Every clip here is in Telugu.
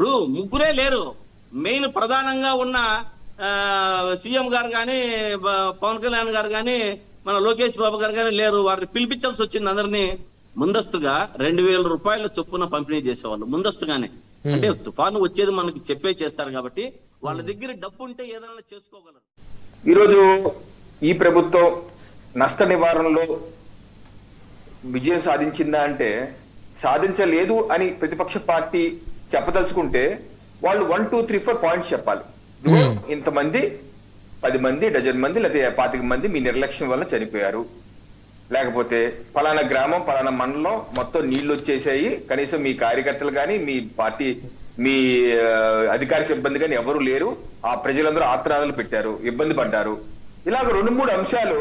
ఇప్పుడు ముగ్గురే లేరు. మెయిన్ ప్రధానంగా ఉన్న ఆ, సీఎం గారు కానీ పవన్ కళ్యాణ్ గారు కానీ మన లోకేష్ బాబు గారు కానీ లేరు. వారిని పిలిపించాల్సి వచ్చింది అందరినీ. ముందస్తుగా రెండు వేల రూపాయల చొప్పున పంపిణీ చేసేవాళ్ళు. ముందస్తుగానే. అంటే తుఫాను వచ్చేది మనకి చెప్పే చేస్తారు కాబట్టి వాళ్ళ దగ్గర డబ్బు ఉంటే ఏదైనా చేసుకోగలరు. ఈరోజు ఈ ప్రభుత్వం నష్ట నివారణలో విజయం సాధించిందా అంటే సాధించలేదు అని ప్రతిపక్ష పార్టీ చెప్పదలుచుకుంటే వాళ్ళు one two three four points చెప్పాలి. ఇదిగో ఇంతమంది పది మంది డజన్ మంది లేదా పాతిక మంది మీ నిర్లక్ష్యం వల్ల చనిపోయారు. లేకపోతే పలానా గ్రామం పలానా మండలం మొత్తం నీళ్ళు వచ్చేసాయి. కనీసం మీ కార్యకర్తలు కానీ మీ పార్టీ మీ అధికార సిబ్బంది కానీ ఎవరు లేరు. ఆ ప్రజలందరూ ఆత్రాదలు పెట్టారు ఇబ్బంది పడ్డారు. ఇలాగ రెండు మూడు అంశాలు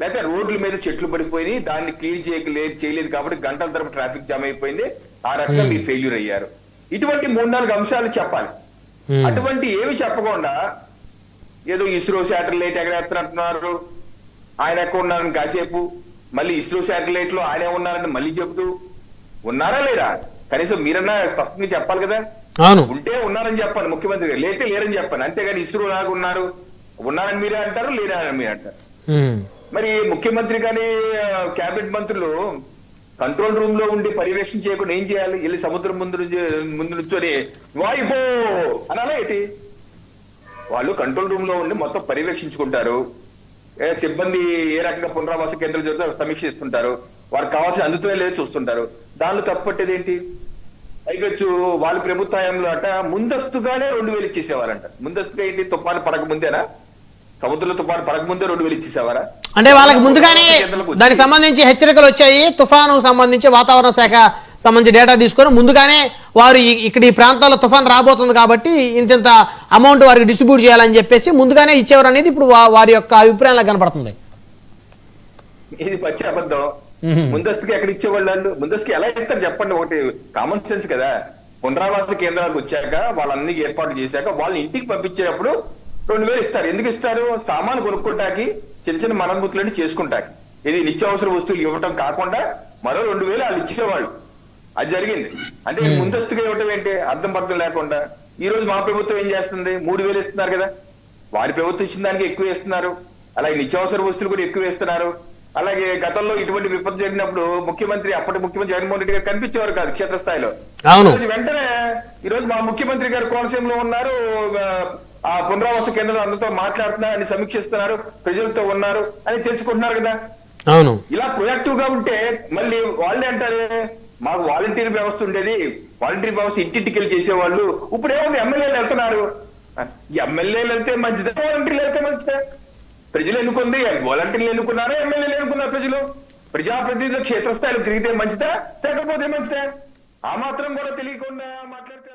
లేకపోతే రోడ్ల మీద చెట్లు పడిపోయి దాన్ని క్లీన్ చేయలేదు చేయలేదు కాబట్టి గంటల తరపు ట్రాఫిక్ జామ్ అయిపోయింది. ఆ రకంగా మీరు ఫెయిల్యూర్ అయ్యారు. ఇటువంటి మూడు నాలుగు అంశాలు చెప్పాలి. అటువంటి ఏమి చెప్పకుండా ఏదో ఇస్రో శాటిలైట్ ఎగరేస్తున్నట్టున్నారు. ఆయన ఎక్కడ ఉన్నారని కాసేపు మళ్ళీ ఇస్రో శాటిలైట్లో ఆయనే ఉన్నారని మళ్ళీ చెబుతూ ఉన్నారా లేరా? కనీసం మీరన్నా స్పష్టంగా చెప్పాలి కదా. ఉంటే ఉన్నారని చెప్పండి ముఖ్యమంత్రి గారు. లేతే లేరని చెప్పండి. అంతేగాని ఇస్రో లాగా ఉన్నారు. ఉన్నారని మీరే అంటారు లేరా అని మీరు అంటారు. మరి ముఖ్యమంత్రి కానీ కేబినెట్ మంత్రులు కంట్రోల్ రూమ్లో ఉండి పర్యవేక్షణ చేయకుండా ఏం చేయాలి? వెళ్ళి సముద్రం ముందు నుంచి ముందు నుంచొని వాయిపో అనాలా ఏంటి? వాళ్ళు కంట్రోల్ రూమ్లో ఉండి మొత్తం పర్యవేక్షించుకుంటారు. ఏ సిబ్బంది ఏ రకంగా పునరావాస కేంద్రాలు జరుగుతుందో సమీక్షిస్తుంటారు వారికి కావాల్సిన అందుతూనే లేదో చూస్తుంటారు. దానిలో తప్పట్టేది ఏంటి? పైగచ్చు వాళ్ళ ప్రభుత్వంలో అట ముందస్తుగానే రెండు వేలు ఇచ్చేసేవారంట. ముందస్తుగా ఏంటి? తుఫాను పడక ముందేనా సముద్రంలో తుఫాను పడక ముందే రెండు వేలు ఇచ్చేసేవారా? అంటే వాళ్ళకి ముందుగానే దానికి సంబంధించి హెచ్చరికలు వచ్చాయి తుఫాను సంబంధించి వాతావరణ శాఖ సంబంధించి డేటా తీసుకొని ముందుగానే వారు ఇక్కడ ఈ ప్రాంతాల్లో తుఫాన్ రాబోతుంది కాబట్టి ఇంతింత అమౌంట్ వారికి డిస్ట్రిబ్యూట్ చేయాలని చెప్పేసి ముందుగానే ఇచ్చేవారు అనేది ఇప్పుడు వారి యొక్క అభిప్రాయంలో కనపడుతుంది. ఇది పచ్చి అబద్ధం. మ్మ్. ముందస్తుగా ఎక్కడ ఇచ్చేవాళ్ళు వాళ్ళు? ముందస్తుగా ఎలా ఇస్తారు చెప్పండి ఒకటి కామన్ సెన్స్ కదా. పునరావాస కేంద్రాలకు వచ్చాక వాళ్ళన్ని ఏర్పాటు చేశాక వాళ్ళని ఇంటికి పంపించేటప్పుడు రెండు వేలు ఇస్తారు. ఎందుకు ఇస్తారు? సామాను కొనుక్కోటాకి చిన్న చిన్న మరమ్మతులని చేసుకుంటాకి. ఇది నిత్యావసర వస్తువులు ఇవ్వటం కాకుండా మరో రెండు వేలు వాళ్ళు ఇచ్చేవాళ్ళు. అది జరిగింది. అంటే ముందస్తుగా ఇవ్వటం ఏంటి? అర్థం పర్థం లేకుండా. ఈ రోజు మా ప్రభుత్వం ఏం చేస్తుంది? మూడు వేలు ఇస్తున్నారు కదా. వారి ప్రభుత్వం ఇచ్చిన దానికి ఎక్కువ ఇస్తున్నారు అలాగే నిత్యావసర వస్తువులు కూడా ఎక్కువ ఇస్తున్నారు అలాగే గతంలో ఇటువంటి విపత్తు జరిగినప్పుడు ముఖ్యమంత్రి అప్పటి ముఖ్యమంత్రి జగన్మోహన్ రెడ్డి గారు కనిపించేవారు కాదు క్షేత్రస్థాయిలో. వెంటనే ఈ రోజు మా ముఖ్యమంత్రి గారు కోనసీమలో ఉన్నారు. ఆ పునరావాస కేంద్రం అందరితో మాట్లాడుతున్నారు అని సమీక్షిస్తున్నారు ప్రజలతో ఉన్నారు అని తెలుసుకుంటున్నారు కదా. అవును. ఇలా ప్రొయాక్టివ్గా ఉంటే మళ్ళీ వాళ్ళే అంటారు మాకు వాలంటీర్ వ్యవస్థ ఉండేది వాలంటీర్ వ్యవస్థ ఇంటింటికి వెళ్ళి చేసేవాళ్ళు. ఇప్పుడు ఏముంది ఎమ్మెల్యేలు వెళ్తున్నారు. ఎమ్మెల్యేలు వెళ్తే మంచిదా వాలంటీర్లు వెళ్తే మంచిదా? ప్రజలు ఎన్నుకుంది వాలంటీర్లు ఎన్నుకున్నారా ఎమ్మెల్యేలు ఎన్నుకున్నారు ప్రజలు? ప్రజాప్రతినిధులు క్షేత్రస్థాయిలో తిరిగితే మంచిదా లేకపోతే మంచిదా? ఆ మాత్రం కూడా తెలియకుండా మాట్లాడుతున్నారు.